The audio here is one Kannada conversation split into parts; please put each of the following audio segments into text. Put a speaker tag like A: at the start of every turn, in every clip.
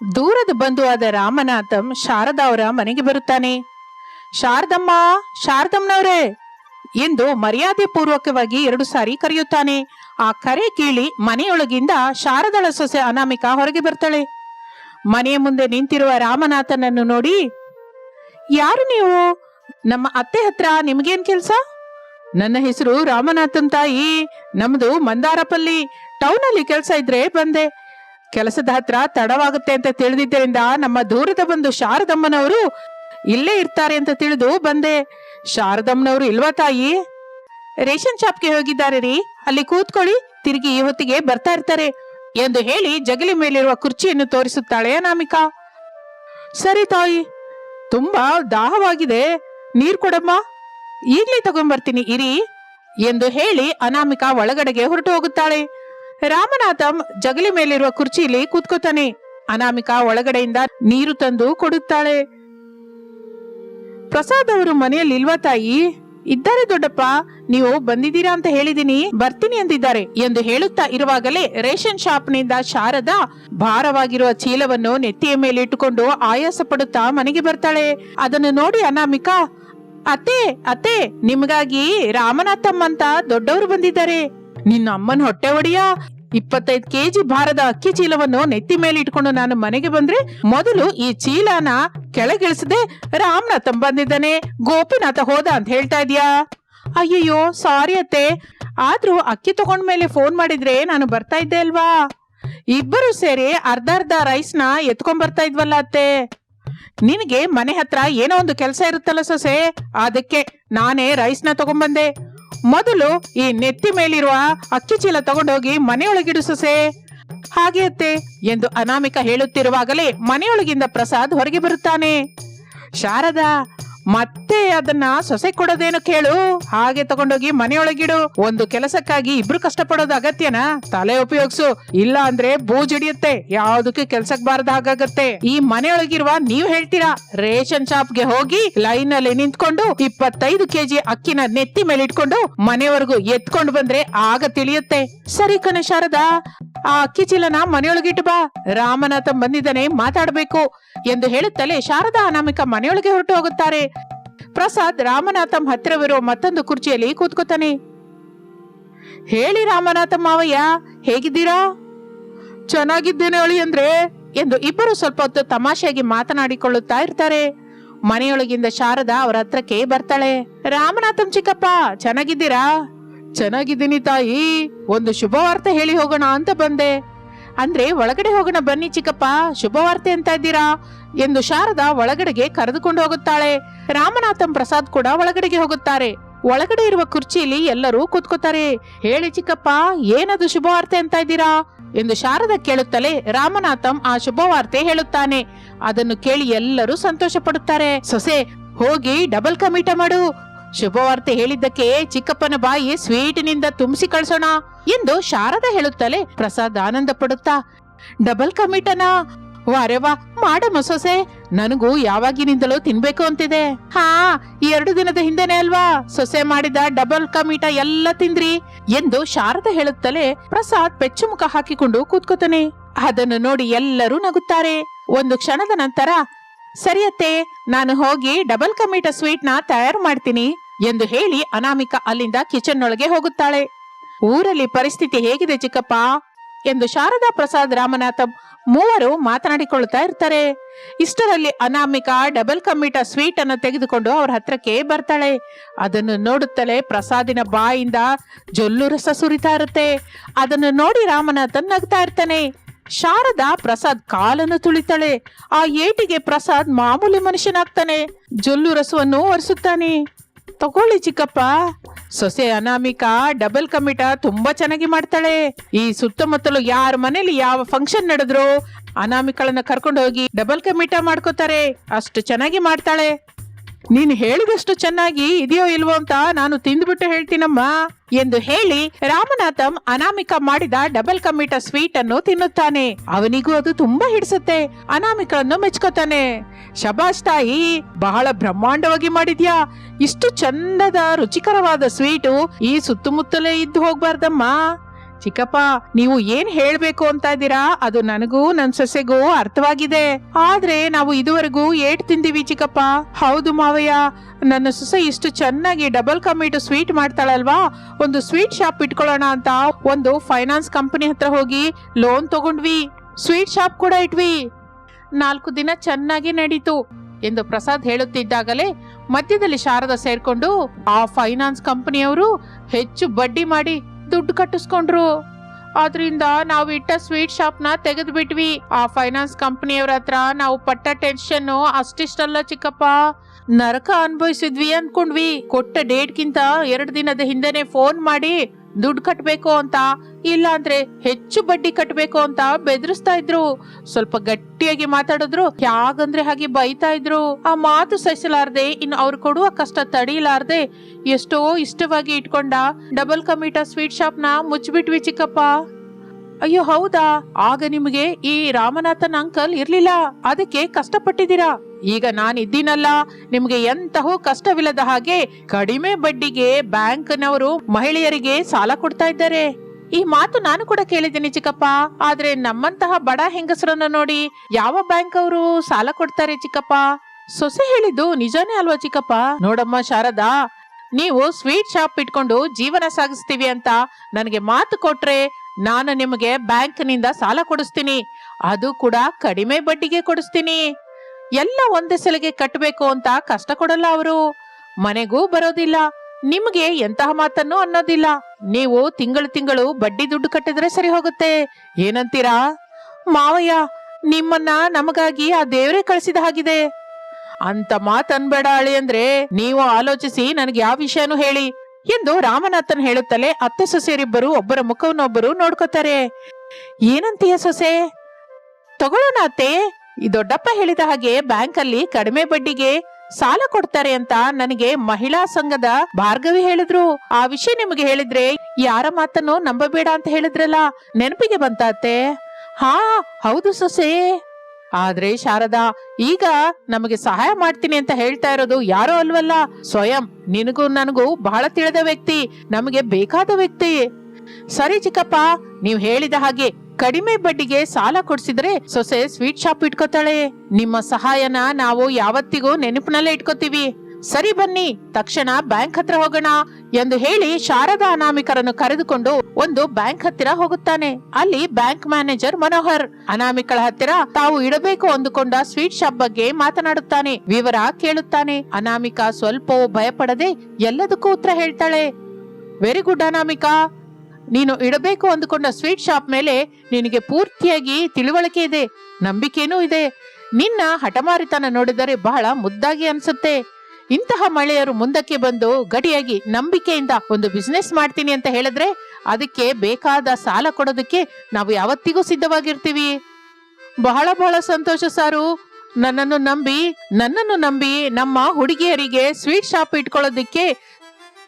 A: ದೂರದ ಬಂಧುವಾದ ರಾಮನಾಥಂ ಶಾರದಾ ಅವರ ಮನೆಗೆ ಬರುತ್ತಾನೆ. ಶಾರದಮ್ಮ, ಶಾರದಮ್ಮನವ್ರೆ! ಎಂದು ಮರ್ಯಾದೆ ಪೂರ್ವಕವಾಗಿ ಎರಡು ಸಾರಿ ಕರೆಯುತ್ತಾನೆ. ಆ ಕರೆ ಕೇಳಿ ಮನೆಯೊಳಗಿಂದ ಶಾರದಳ ಸೊಸೆ ಅನಾಮಿಕಾ ಹೊರಗೆ ಬರ್ತಾಳೆ. ಮನೆಯ ಮುಂದೆ ನಿಂತಿರುವ ರಾಮನಾಥನನ್ನು ನೋಡಿ, ಯಾರು ನೀವು? ನಮ್ಮ ಅತ್ತೆ ಹತ್ರ ನಿಮ್ಗೇನ್ ಕೆಲ್ಸ? ನನ್ನ ಹೆಸರು ರಾಮನಾಥನ್ ತಾಯಿ, ನಮ್ದು ಮಂದಾರಪಲ್ಲಿ. ಟೌನ್ ಅಲ್ಲಿ ಕೆಲಸ ಇದ್ರೆ ಬಂದೆ. ಕೆಲಸದ ಹತ್ರ ತಡವಾಗುತ್ತೆ ಅಂತ ತಿಳಿದಿದ್ದರಿಂದ ನಮ್ಮ ದೂರದ ಬಂದು ಶಾರದಮ್ಮನವರು ಇಲ್ಲೇ ಇರ್ತಾರೆ ಅಂತ ತಿಳಿದು ಬಂದೆ. ಶಾರದಮ್ಮನವರು ಇಲ್ವಾ ತಾಯಿ? ರೇಷನ್ ಶಾಪ್ಗೆ ಹೋಗಿದ್ದಾರೆ ರೀ. ಅಲ್ಲಿ ಕೂತ್ಕೊಳ್ಳಿ, ತಿರುಗಿ ಈ ಹೊತ್ತಿಗೆ ಬರ್ತಾ ಇರ್ತಾರೆ ಎಂದು ಹೇಳಿ ಜಗಲಿ ಮೇಲಿರುವ ಕುರ್ಚಿಯನ್ನು ತೋರಿಸುತ್ತಾಳೆ ಅನಾಮಿಕಾ ಸರಿ ತಾಯಿ, ತುಂಬಾ ದಾಹವಾಗಿದೆ. ನೀರ್ ಕೊಡಮ್ಮ. ಈಗ್ಲೇ ತಗೊಂಡ್ಬರ್ತೀನಿ ಇರಿ ಎಂದು ಹೇಳಿ ಅನಾಮಿಕಾ ಒಳಗಡೆಗೆ ಹೊರಟು ಹೋಗುತ್ತಾಳೆ. ರಾಮನಾಥಂ ಜಗಲಿ ಮೇಲಿರುವ ಕುರ್ಚಿಲಿ ಕೂತ್ಕೋತಾನೆ. ಅನಾಮಿಕಾ ಒಳಗಡೆಯಿಂದ ನೀರು ತಂದು ಕೊಡುತ್ತಾಳೆ. ಪ್ರಸಾದ್ ಅವರು ಮನೆಯಲ್ಲಿ ಇಲ್ವಾ ತಾಯಿ? ಇದ್ದಾರೆ ದೊಡ್ಡಪ್ಪ, ನೀವು ಬಂದಿದ್ದೀರಾ ಅಂತ ಹೇಳಿದೀನಿ ಬರ್ತೀನಿ ಅಂದಿದ್ದಾರೆ ಎಂದು ಹೇಳುತ್ತಾ ಇರುವಾಗಲೇ ರೇಷನ್ ಶಾಪ್ನಿಂದ ಶಾರದಾ ಭಾರವಾಗಿರುವ ಚೀಲವನ್ನು ನೆತ್ತಿಯ ಮೇಲೆ ಇಟ್ಟುಕೊಂಡು ಆಯಾಸ ಪಡುತ್ತಾ ಮನೆಗೆ ಬರ್ತಾಳೆ. ಅದನ್ನು ನೋಡಿ ಅನಾಮಿಕಾ, ಅತ್ತೆ ಅತ್ತೆ, ನಿಮಗಾಗಿ ರಾಮನಾಥಮ್ಮ ಅಂತ ದೊಡ್ಡವರು ಬಂದಿದ್ದಾರೆ. ನಿನ್ನ ಅಮ್ಮನ ಹೊಟ್ಟೆ ಒಡೆಯ? ಇಪ್ಪತ್ತೈದು ಕೆಜಿ ಭಾರದ ಅಕ್ಕಿ ಚೀಲವನ್ನು ನೆತ್ತಿ ಮೇಲೆ ಇಟ್ಕೊಂಡು ನಾನು ಮನೆಗೆ ಬಂದ್ರೆ ಮೊದಲು ಈ ಚೀಲನ ಕೆಳಗಿಳಿಸದೆ ರಾಮನಾಥ ಬಂದಿದ್ದಾನೆ. ಗೋಪಿನಾಥ ಹೋದ ಅಂತ ಹೇಳ್ತಾ ಇದೀಯಾ? ಅಯ್ಯಯ್ಯೋ, ಸಾರಿ ಅತ್ತೆ. ಆದ್ರೂ ಅಕ್ಕಿ ತಗೊಂಡ್ಮೇಲೆ ಫೋನ್ ಮಾಡಿದ್ರೆ ನಾನು ಬರ್ತಾ ಇದ್ದೆ ಅಲ್ವಾ? ಇಬ್ಬರು ಸೇರಿ ಅರ್ಧ ಅರ್ಧ ರೈಸ್ನ ಎತ್ಕೊಂಡ್ ಬರ್ತಾ ಇದ್ವಲ್ಲ ಅತ್ತೆ. ನಿನಗೆ ಮನೆ ಹತ್ರ ಏನೋ ಒಂದು ಕೆಲಸ ಇರುತ್ತಲ್ಲ ಸೊಸೆ. ಅದಕ್ಕೆ ನಾನೇ ರೈಸ್ನ ತಗೊಂಡ್ಬಂದೆ ಮೊದಲು ಈ ನೆತ್ತಿ ಮೇಲಿರುವ ಅಕ್ಕಿ ಚೀಲ ತಗೊಂಡೋಗಿ ಮನೆಯೊಳಗಿಡು ಸೊಸೆ. ಹಾಗೆ ಅತ್ತೆ, ಎಂದು ಅನಾಮಿಕ ಹೇಳುತ್ತಿರುವಾಗಲೇ ಮನೆಯೊಳಗಿಂದ ಪ್ರಸಾದ್ ಹೊರಗೆ ಬರುತ್ತಾನೆ. ಶಾರದಾ ಮತ್ತೆ ಅದನ್ನ ಸೊಸೆ ಕೊಡೋದೇನು ಕೇಳು? ಹಾಗೆ ತಗೊಂಡೋಗಿ ಮನೆಯೊಳಗಿಡು. ಒಂದು ಕೆಲಸಕ್ಕಾಗಿ ಇಬ್ರು ಕಷ್ಟಪಡೋದು ಅಗತ್ಯನಾ? ತಲೆ ಉಪಯೋಗಿಸು. ಇಲ್ಲ ಅಂದ್ರೆ ಬೂಜಿಡಿಯುತ್ತೆ ಯಾವ್ದಕ್ಕೆ ಕೆಲ್ಸಕ್ ಬಾರದ ಹಾಗಾಗತ್ತೆ. ಈ ಮನೆಯೊಳಗಿರುವ ನೀವ್ ಹೇಳ್ತೀರಾ? ರೇಷನ್ ಶಾಪ್ಗೆ ಹೋಗಿ ಲೈನ್ ಅಲ್ಲಿ ನಿಂತ್ಕೊಂಡು ಇಪ್ಪತ್ತೈದು ಕೆಜಿ ಅಕ್ಕಿನ ನೆತ್ತಿ ಮೇಲೆ ಇಟ್ಕೊಂಡು ಮನೆವರೆಗೂ ಎತ್ಕೊಂಡು ಬಂದ್ರೆ ಆಗ ತಿಳಿಯುತ್ತೆ. ಸರಿ ಕಣೆ ಶಾರದಾ. ಆ ಅಕ್ಕಿ ಚೀಲನ ಮನೆಯೊಳಗಿಟ್ಟು ಬಾ. ರಾಮನಾಥ ಬಂದಿದ್ದಾನೆ, ಮಾತಾಡಬೇಕು ಎಂದು ಹೇಳುತ್ತಲೇ ಶಾರದಾ ಅನಾಮಿಕ ಮನೆಯೊಳಗೆ ಹೊರಟು ಹೋಗುತ್ತಾರೆ. ಪ್ರಸಾದ್ ರಾಮನಾಥಂ ಹತ್ತಿರವಿರೋ ಮತ್ತೊಂದು ಕುರ್ಚಿಯಲ್ಲಿ ಕೂತ್ಕೋತಾನೆ. ಹೇಳಿ ರಾಮನಾಥ ಮಾವಯ್ಯ, ಹೇಗಿದ್ದೀರಾ? ಚೆನ್ನಾಗಿದ್ದೇನೆ ಅಳಿ ಅಂದ್ರೆ ಎಂದು ಇಬ್ಬರು ಸ್ವಲ್ಪ ಹೊತ್ತು ತಮಾಷೆಯಾಗಿ ಮಾತನಾಡಿಕೊಳ್ಳುತ್ತಾ ಇರ್ತಾರೆ. ಮನೆಯೊಳಗಿಂದ ಶಾರದಾ ಅವರ ಹತ್ರಕ್ಕೆ ಬರ್ತಾಳೆ. ರಾಮನಾಥಂ ಚಿಕ್ಕಪ್ಪ, ಚೆನ್ನಾಗಿದ್ದೀರಾ? ಚೆನ್ನಾಗಿದ್ದೀನಿ ತಾಯಿ, ಒಂದು ಶುಭವಾರ್ತೆ ಹೇಳಿ ಹೋಗೋಣ ಅಂತ ಬಂದೆ. ಅಂದ್ರೆ ಒಳಗಡೆ ಹೋಗೋಣ ಬನ್ನಿ ಚಿಕ್ಕಪ್ಪ ಶುಭವಾರ್ತೆ ಅಂತ ಇದ್ದೀರಾ? ಎಂದು ಶಾರದಾ ಒಳಗಡೆಗೆ ಕರೆದುಕೊಂಡು ಹೋಗುತ್ತಾಳೆ. ರಾಮನಾಥಂ ಪ್ರಸಾದ್ ಕೂಡ ಒಳಗಡೆಗೆ ಹೋಗುತ್ತಾರೆ. ಒಳಗಡೆ ಇರುವ ಕುರ್ಚಿಯಲ್ಲಿ ಎಲ್ಲರೂ ಕೂತ್ಕೋತಾರೆ. ಹೇಳಿ ಚಿಕ್ಕಪ್ಪ, ಏನದು ಶುಭವಾರ್ತೆ ಅಂತ ಇದ್ದೀರಾ? ಎಂದು ಶಾರದ ಕೇಳುತ್ತಲೇ ರಾಮನಾಥಂ ಆ ಶುಭವಾರ್ತೆ ಹೇಳುತ್ತಾನೆ. ಅದನ್ನು ಕೇಳಿ ಎಲ್ಲರೂ ಸಂತೋಷ ಪಡುತ್ತಾರೆ ಸೊಸೆ, ಹೋಗಿ ಡಬಲ್ ಕಮಿಟ ಮಾಡು. ಶುಭವಾರ್ತೆ ಹೇಳಿದ್ದಕ್ಕೆ ಚಿಕ್ಕಪ್ಪನ ಬಾಯಿ ಸ್ವೀಟಿನಿಂದ ತುಂಬಿಸಿ ಕಳ್ಸೋಣ ಎಂದು ಶಾರದ ಹೇಳುತ್ತಲೇ ಪ್ರಸಾದ್ ಆನಂದ ಪಡುತ್ತಾ, ಡಬಲ್ ಕಮಿಟನ? ವಾರೆವಾ ಮಾಡ ಮಾಡಮ್ಮ ನನಗೂ ಯಾವಾಗಿನಿಂದಲೂ ತಿನ್ಬೇಕು ಅಂತಿದೆ. ಹಾ, ಎರಡು ದಿನದ ಹಿಂದೆನೆ ಅಲ್ವಾ? ಸೊಸೆ ಮಾಡಿದ ಡಬಲ್ ಕಮಿಟ ಎಲ್ಲ ತಿಂದ್ರಿ? ಎಂದು ಶಾರದ ಹೇಳುತ್ತಲೇ ಪ್ರಸಾದ್ ಪೆಚ್ಚು ಮುಖ ಹಾಕಿಕೊಂಡು ಕೂತ್ಕೋತಾನೆ. ಅದನ್ನು ನೋಡಿ ಎಲ್ಲರೂ ನಗುತ್ತಾರೆ. ಒಂದು ಕ್ಷಣದ ನಂತರ ಸರಿಯತ್ತೆ ನಾನು ಹೋಗಿ ಡಬಲ್ ಕಮೀಟ ಸ್ವೀಟ್ನ ತಯಾರು ಮಾಡ್ತೀನಿ ಎಂದು ಹೇಳಿ ಅನಾಮಿಕ ಅಲ್ಲಿಂದ ಕಿಚನ್ ಹೋಗುತ್ತಾಳೆ. ಊರಲ್ಲಿ ಪರಿಸ್ಥಿತಿ ಹೇಗಿದೆ ಚಿಕ್ಕಪ್ಪ? ಎಂದು ಶಾರದಾ ಪ್ರಸಾದ್ ರಾಮನಾಥ ಮೂವರು ಮಾತನಾಡಿಕೊಳ್ಳುತ್ತಾ ಇರ್ತಾರೆ. ಇಷ್ಟರಲ್ಲಿ ಅನಾಮಿಕ ಡಬಲ್ ಕಮ್ಮಿಟ ಸ್ವೀಟ್ ಅನ್ನು ತೆಗೆದುಕೊಂಡು ಅವರ ಹತ್ರಕ್ಕೆ ಬರ್ತಾಳೆ. ಅದನ್ನು ನೋಡುತ್ತಲೇ ಪ್ರಸಾದಿನ ಬಾಯಿಂದ ಜೊಲ್ಲು ರಸ ಸುರಿತಾ ಇರುತ್ತೆ. ಅದನ್ನು ನೋಡಿ ರಾಮನಾಥನ್ ನಗ್ತಾ ಇರ್ತಾನೆ. ಶಾರದಾ ಪ್ರಸಾದ್ ಕಾಲನ್ನು ತುಳಿತಾಳೆ. ಆ ಏಟಿಗೆ ಪ್ರಸಾದ್ ಮಾಮೂಲಿ ಮನುಷ್ಯನಾಗ್ತಾನೆ. ಜೊಲ್ಲು ರಸವನ್ನು ಒರೆಸುತ್ತಾನೆ. ತಗೊಳ್ಳಿ ಚಿಕ್ಕಪ್ಪ. ಸೊಸೆ ಅನಾಮಿಕಾ, ಡಬಲ್ ಕಮಿಟ ತುಂಬಾ ಚೆನ್ನಾಗಿ ಮಾಡ್ತಾಳೆ. ಈ ಸುತ್ತಮುತ್ತಲು ಯಾರ ಮನೇಲಿ ಯಾವ ಫಂಕ್ಷನ್ ನಡೆದ್ರು ಅನಾಮಿಕಳನ್ನ ಕರ್ಕೊಂಡು ಹೋಗಿ ಡಬಲ್ ಕಮಿಟ ಮಾಡ್ಕೋತಾರೆ. ಅಷ್ಟು ಚೆನ್ನಾಗಿ ಮಾಡ್ತಾಳೆ. ನೀನು ಹೇಳಿದಷ್ಟು ಚೆನ್ನಾಗಿ ಇದೆಯೋ ಇಲ್ವೋ ಅಂತ ನಾನು ತಿಂದ್ಬಿಟ್ಟು ಹೇಳ್ತೀನಮ್ಮ ಎಂದು ಹೇಳಿ ರಾಮನಾಥಂ ಅನಾಮಿಕ ಮಾಡಿದ ಡಬಲ್ ಕಮಿಟ ಸ್ವೀಟ್ ಅನ್ನು ತಿನ್ನುತ್ತಾನೆ. ಅವನಿಗೂ ಅದು ತುಂಬಾ ಹಿಡಿಸುತ್ತೆ. ಅನಾಮಿಕಳನ್ನು ಮೆಚ್ಕೋತಾನೆ. ಶಬಾಷ್ ತಾಯಿ, ಬಹಳ ಬ್ರಹ್ಮಾಂಡವಾಗಿ ಮಾಡಿದ್ಯಾ? ಇಷ್ಟು ಚಂದದ, ರುಚಿಕರವಾದ ಸ್ವೀಟು ಈ ಸುತ್ತಮುತ್ತಲೇ ಇದ್ದು ಹೋಗ್ಬಾರ್ದಮ್ಮ. ಚಿಕ್ಕಪ್ಪ, ನೀವು ಏನ್ ಹೇಳ್ಬೇಕು ಅಂತ ಇದ್ದೀರಾ ಅದು ನನಗೂ ನನ್ ಸೊಸೆಗೂ ಅರ್ಥವಾಗಿದೆ. ಆದ್ರೆ ನಾವು ಇದುವರೆಗೂ ಏಟ್ ತಿಂದಿವಿ ಚಿಕ್ಕಪ್ಪ. ಹೌದು ಮಾವಯ್ಯ, ನನ್ನ ಸೊಸೆ ಇಷ್ಟು ಚೆನ್ನಾಗಿ ಡಬಲ್ ಕಮಿಟು ಸ್ವೀಟ್ ಮಾಡ್ತಾಳಲ್ವಾ? ಒಂದು ಸ್ವೀಟ್ ಶಾಪ್ ಇಟ್ಕೊಳ್ಳೋಣ ಅಂತ ಒಂದು ಫೈನಾನ್ಸ್ ಕಂಪನಿ ಹತ್ರ ಹೋಗಿ ಲೋನ್ ತಗೊಂಡ್ವಿ. ಸ್ವೀಟ್ ಶಾಪ್ ಕೂಡ ಇಟ್ವಿ. ನಾಲ್ಕು ದಿನ ಚೆನ್ನಾಗಿ ನಡೀತು ಎಂದು ಪ್ರಸಾದ್ ಹೇಳುತ್ತಿದ್ದಾಗಲೇ ಮಧ್ಯದಲ್ಲಿ ಶಾರದಾ ಸೇರ್ಕೊಂಡು ಆ ಫೈನಾನ್ಸ್ ಕಂಪನಿಯವರು ಹೆಚ್ಚು ಬಡ್ಡಿ ಮಾಡಿ ದುಡ್ಡು ಕಟ್ಟಿಸ್ಕೊಂಡ್ರು. ಆದ್ರಿಂದ ನಾವು ಇಟ್ಟ ಸ್ವೀಟ್ ಶಾಪ್ನ ತೆಗೆದು ಬಿಟ್ವಿ ಆ ಫೈನಾನ್ಸ್ ಕಂಪನಿಯವ್ರ ಹತ್ರ ನಾವು ಪಟ್ಟ ಟೆನ್ಷನ್ ಅಷ್ಟಿಷ್ಟಲ್ಲ ಚಿಕ್ಕಪ್ಪ. ನರಕ ಅನ್ಭವಿಸಿದ್ವಿ ಅನ್ಕೊಂಡ್ವಿ. ಕೊಟ್ಟ ಡೇಟ್ಗಿಂತ ಎರಡು ದಿನದ ಹಿಂದೆನೆ ಫೋನ್ ಮಾಡಿ ದುಡ್ಡು ಕಟ್ಟಬೇಕು ಅಂತ ಇಲ್ಲ ಅಂದ್ರೆ ಹೆಚ್ಚು ಬಡ್ಡಿ ಕಟ್ಟಬೇಕು ಅಂತ ಬೆದರಿಸ್ತಾ ಇದ್ರು. ಸ್ವಲ್ಪ ಗಟ್ಟಿಯಾಗಿ ಮಾತಾಡಿದ್ರು ಯಾಗಂದ್ರೆ ಹಾಗೆ ಬೈತಾ ಇದ್ರು. ಆ ಮಾತು ಸಹಿಸಲಾರ್ದೆ, ಇನ್ನು ಅವ್ರು ಕೊಡುವ ಕಷ್ಟ ತಡೀಲಾರ್ದೆ, ಎಷ್ಟೋ ಇಷ್ಟವಾಗಿ ಇಟ್ಕೊಂಡ ಡಬಲ್ ಕಮಿಟ ಸ್ವೀಟ್ ಶಾಪ್ನ ಮುಚ್ಚಿಬಿಟ್ವಿ ಚಿಕ್ಕಪ್ಪ. ಅಯ್ಯೋ ಹೌದಾ? ಆಗ ನಿಮಗೆ ಈ ರಾಮನಾಥನ್ ಅಂಕಲ್ ಇರ್ಲಿಲ್ಲ, ಅದಕ್ಕೆ ಕಷ್ಟಪಟ್ಟಿದ್ದೀರಾ? ಈಗ ನಾನಿದ್ದೀನಲ್ಲ, ನಿಮ್ಗೆ ಎಂತಹೂ ಕಷ್ಟವಿಲ್ಲದ ಹಾಗೆ ಕಡಿಮೆ ಬಡ್ಡಿಗೆ ಬ್ಯಾಂಕ್ನವರು ಮಹಿಳೆಯರಿಗೆ ಸಾಲ ಕೊಡ್ತಾ ಇದ್ದಾರೆ. ಈ ಮಾತು ನಾನು ಕೂಡ ಕೇಳಿದ್ದೀನಿ ಚಿಕ್ಕಪ್ಪ, ಆದ್ರೆ ನಮ್ಮಂತಹ ಬಡ ಹೆಂಗಸರನ್ನ ನೋಡಿ ಯಾವ ಬ್ಯಾಂಕ್ ಅವರು ಸಾಲ ಕೊಡ್ತಾರೆ ಚಿಕ್ಕಪ್ಪ? ಸೊಸೆ ಹೇಳಿದ್ದು ನಿಜಾನೇ ಅಲ್ವಾ ಚಿಕ್ಕಪ್ಪ? ನೋಡಮ್ಮ ಶಾರದಾ, ನೀವು ಸ್ವೀಟ್ ಶಾಪ್ ಇಟ್ಕೊಂಡು ಜೀವನ ಸಾಗಿಸ್ತೀವಿ ಅಂತ ನನಗೆ ಮಾತು ಕೊಟ್ರೆ ನಾನು ನಿಮಗೆ ಬ್ಯಾಂಕ್ನಿಂದ ಸಾಲ ಕೊಡಿಸ್ತೀನಿ. ಅದು ಕೂಡ ಕಡಿಮೆ ಬಡ್ಡಿಗೆ ಕೊಡಿಸ್ತೀನಿ. ಎಲ್ಲ ಒಂದೇ ಸಲಿಗೆ ಕಟ್ಟಬೇಕು ಅಂತ ಕಷ್ಟ ಕೊಡಲ್ಲ ಅವರು. ಮನೆಗೂ ಬರೋದಿಲ್ಲ, ನಿಮಗೆ ಎಂತಹ ಮಾತನ್ನು ಅನ್ನೋದಿಲ್ಲ. ನೀವು ತಿಂಗಳು ತಿಂಗಳು ಬಡ್ಡಿ ದುಡ್ಡು ಕಟ್ಟಿದ್ರೆ ಸರಿ ಹೋಗುತ್ತೆ. ಏನಂತೀರಾ? ಮಾವಯ್ಯ, ನಿಮ್ಮನ್ನ ನಮಗಾಗಿ ಆ ದೇವರೇ ಕಳಿಸಿದ ಹಾಗಿದೆ. ಅಂತ ಮಾತನ್ಬೇಡ ಅಳಿ ಅಂದ್ರೆ ನೀವು ಆಲೋಚಿಸಿ ನನಗೆ ಯಾವ ವಿಷಯನೂ ಹೇಳಿ ಎಂದು ರಾಮನಾಥನ್ ಹೇಳುತ್ತಲೇ ಅತ್ತೆ ಸೊಸೆಯರಿಬ್ಬರು ಒಬ್ಬರ ಮುಖವನ್ನೊಬ್ಬರು ನೋಡ್ಕೋತಾರೆ. ಏನಂತೀಯ ಸೊಸೆ? ತಗೊಳ್ಳೋಣ ಅತ್ತೆ. ಈ ದೊಡ್ಡಪ್ಪ ಹೇಳಿದ ಹಾಗೆ ಬ್ಯಾಂಕ್ ಅಲ್ಲಿ ಕಡಿಮೆ ಬಡ್ಡಿಗೆ ಸಾಲ ಕೊಡ್ತಾರೆ ಅಂತ ನನಗೆ ಮಹಿಳಾ ಸಂಘದ ಭಾರ್ಗವಿ ಹೇಳಿದ್ರು. ಆ ವಿಷಯ ನಿಮಗೆ ಹೇಳಿದ್ರೆ ಯಾರ ಮಾತನ್ನು ನಂಬಬೇಡ ಅಂತ ಹೇಳಿದ್ರಲ್ಲ, ನೆನಪಿಗೆ ಬಂತ ಅತ್ತೆ ಹಾ, ಹೌದು ಸೊಸೆ. ಆದ್ರೆ ಶಾರದಾ, ಈಗ ನಮಗೆ ಸಹಾಯ ಮಾಡ್ತೀನಿ ಅಂತ ಹೇಳ್ತಾ ಇರೋದು ಯಾರೋ ಅಲ್ವಲ್ಲ? ಸ್ವಯಂ. ನಿನಗೂ ನನಗೂ ಬಹಳ ತಿಳಿದ ವ್ಯಕ್ತಿ. ನಮಗೆ ಬೇಕಾದ ವ್ಯಕ್ತಿ. ಸರಿ ಚಿಕ್ಕಪ್ಪ, ನೀವು ಹೇಳಿದ ಹಾಗೆ ಕಡಿಮೆ ಬಡ್ಡಿಗೆ ಸಾಲ ಕೊಡ್ಸಿದ್ರೆ ಸೊಸೆ ಸ್ವೀಟ್ ಶಾಪ್ ಇಟ್ಕೋತಾಳೆ. ನಿಮ್ಮ ಸಹಾಯನ ನಾವು ಯಾವತ್ತಿಗೂ ನೆನಪಿನಲ್ಲೇ ಇಟ್ಕೋತೀವಿ. ಸರಿ ಬನ್ನಿ, ತಕ್ಷಣ ಬ್ಯಾಂಕ್ ಹತ್ರ ಹೋಗೋಣ ಎಂದು ಹೇಳಿ ಶಾರದಾ ಅನಾಮಿಕರನ್ನು ಕರೆದುಕೊಂಡು ಒಂದು ಬ್ಯಾಂಕ್ ಹತ್ತಿರ ಹೋಗುತ್ತಾನೆ. ಅಲ್ಲಿ ಬ್ಯಾಂಕ್ ಮ್ಯಾನೇಜರ್ ಮನೋಹರ್. ಅನಾಮಿಕಳ ಹತ್ತಿರ ತಾವು ಇಡಬೇಕು ಅಂದುಕೊಂಡ ಸ್ವೀಟ್ ಶಾಪ್ ಬಗ್ಗೆ ಮಾತನಾಡುತ್ತಾನೆ, ವಿವರ ಕೇಳುತ್ತಾನೆ. ಅನಾಮಿಕಾ ಸ್ವಲ್ಪವೂ ಭಯಪಡದೆ ಎಲ್ಲದಕ್ಕೂ ಉತ್ತರ ಹೇಳ್ತಾಳೆ. Very good Anamika. ನೀನು ಇಡಬೇಕು ಅಂದುಕೊಂಡ ಸ್ವೀಟ್ ಶಾಪ್ ಮೇಲೆ ನಿನಗೆ ಪೂರ್ತಿಯಾಗಿ ತಿಳುವಳಿಕೆ ಇದೆ, ನಂಬಿಕೆನೂ ಇದೆ. ನಿನ್ನ ಹಠಮಾರಿತನ ನೋಡಿದರೆ ಬಹಳ ಮುದ್ದಾಗಿ ಅನ್ಸುತ್ತೆ. ಇಂತಹ ಮಳೆಯರು ಮುಂದಕ್ಕೆ ಬಂದು ಗಡಿಯಾಗಿ ನಂಬಿಕೆಯಿಂದ ಒಂದು ಬಿಸ್ನೆಸ್ ಮಾಡ್ತೀನಿ ಅಂತ ಹೇಳಿದ್ರೆ ಅದಕ್ಕೆ ಬೇಕಾದ ಸಾಲ ಕೊಡೋದಕ್ಕೆ ನಾವು ಯಾವತ್ತಿಗೂ ಸಿದ್ಧವಾಗಿರ್ತೀವಿ. ಬಹಳ ಬಹಳ ಸಂತೋಷ ಸಾರು. ನನ್ನನ್ನು ನಂಬಿ ನನ್ನನ್ನು ನಂಬಿ ನಮ್ಮ ಹುಡುಗಿಯರಿಗೆ ಸ್ವೀಟ್ ಶಾಪ್ ಇಟ್ಕೊಳ್ಳೋದಕ್ಕೆ